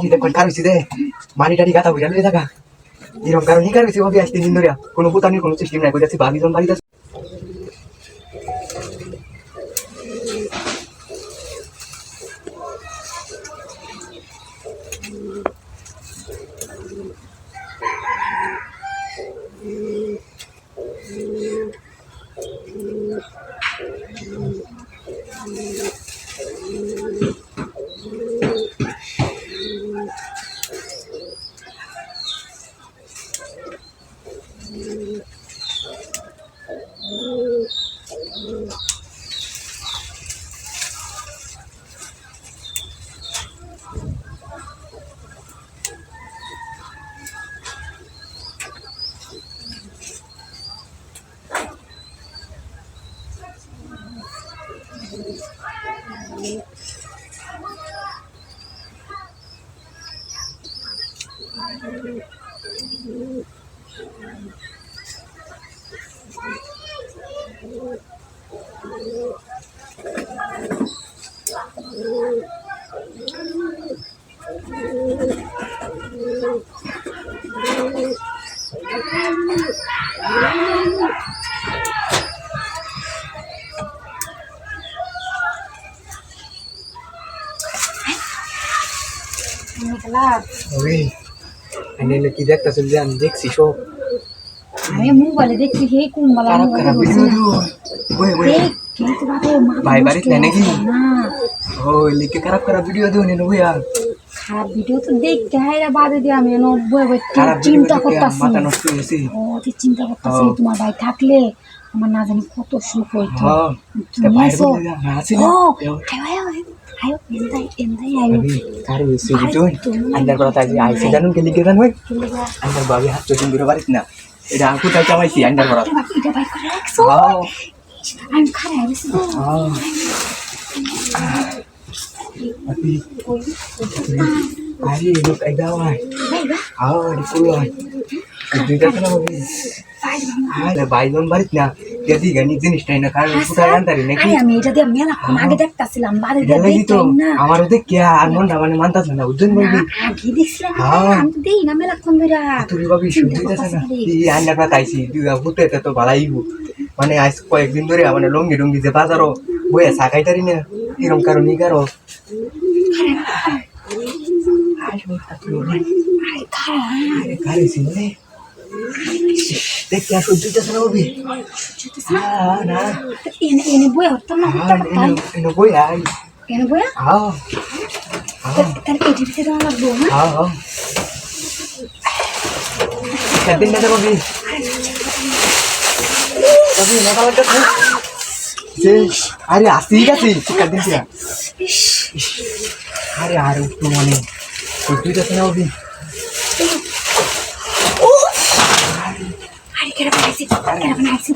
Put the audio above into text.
কি দেখুন কার হয়েছে মানি টানি গাতা হইয়া লয়ে থাকা। এরকম কারণ নি কার হয়েছে ভাবি, আজ তিন দিন ধরে কোনো পুতানির কোনো সিস্টেম নাই, কইতাছি ভাবি জন বাড়িতে আছে। ওই আমি এলে দেখতেছিল যে আমি দেখছি সব আমি মোবাইলে দেখছি হে কোন বালা ওই ওই এই কিন্তু বাবা মা ভাই বাড়িতে নাই নাকি? ও লিখে খারাপ ভিডিও নে তো দেখতে হাইরা বাদে দিয়ে আমি এনো বই বই খারাপ চিন্তা করতেছি চিন্তা করতেছি তোমার ভাই থাকলে আমার না জানি কত সুখ হইতো হ্যাঁ না না আন্দার বাবি হাত চোদিন বাড়িত না এটা কোথায় চামাইছি আন্দার করা এটা বাকি এটা বাই করে রাখছো হ্যাঁ আমি খারাপ হইছি তো হ্যাঁ Tapi, hari look ay dawai. Ah, di pulau. Itu dah kena mobil. Ah, Bizon বাড়িত না যদি গানি জিনিসটাই না কারণ কোথায় আনতারি নাকি আরে আমি এটা দিয়ে মেলা ক্ষণ আগে দেখতাছিলাম বাদে এটা দিয়ে লাগি তো দেখতাম না আমারও দেখি আর মনটা মানে মানতাছ না বুঝছেন বলবি আগে দেখছিলাম না, হ্যাঁ। আমি তো দেই না মেলাক্ষণ ধরে তুই ভাবি চিন্তা শুনতে যাচ্ছে না করতাছি। তুই আন্না কথা আইছি তুই ভূতে তো ভালাইব মানে আজ কয়েকদিন ধরে মানে লঙ্গি ডঙ্গি যে বাজারও বইয়া সাকাইতারি না এরকম কারণ ই কারও আরে খারাপ আরে কারে সিনে দেখ কে না হ্যাঁ না এনে এনে এনে বই আই। এনে বই হ্যাঁ আরে আসি গেছি কদিন দিন আরে আর একটু মানে তুই যাচ্ছে না ভাবি আরে কেন বানাইছি কেন বানাইছি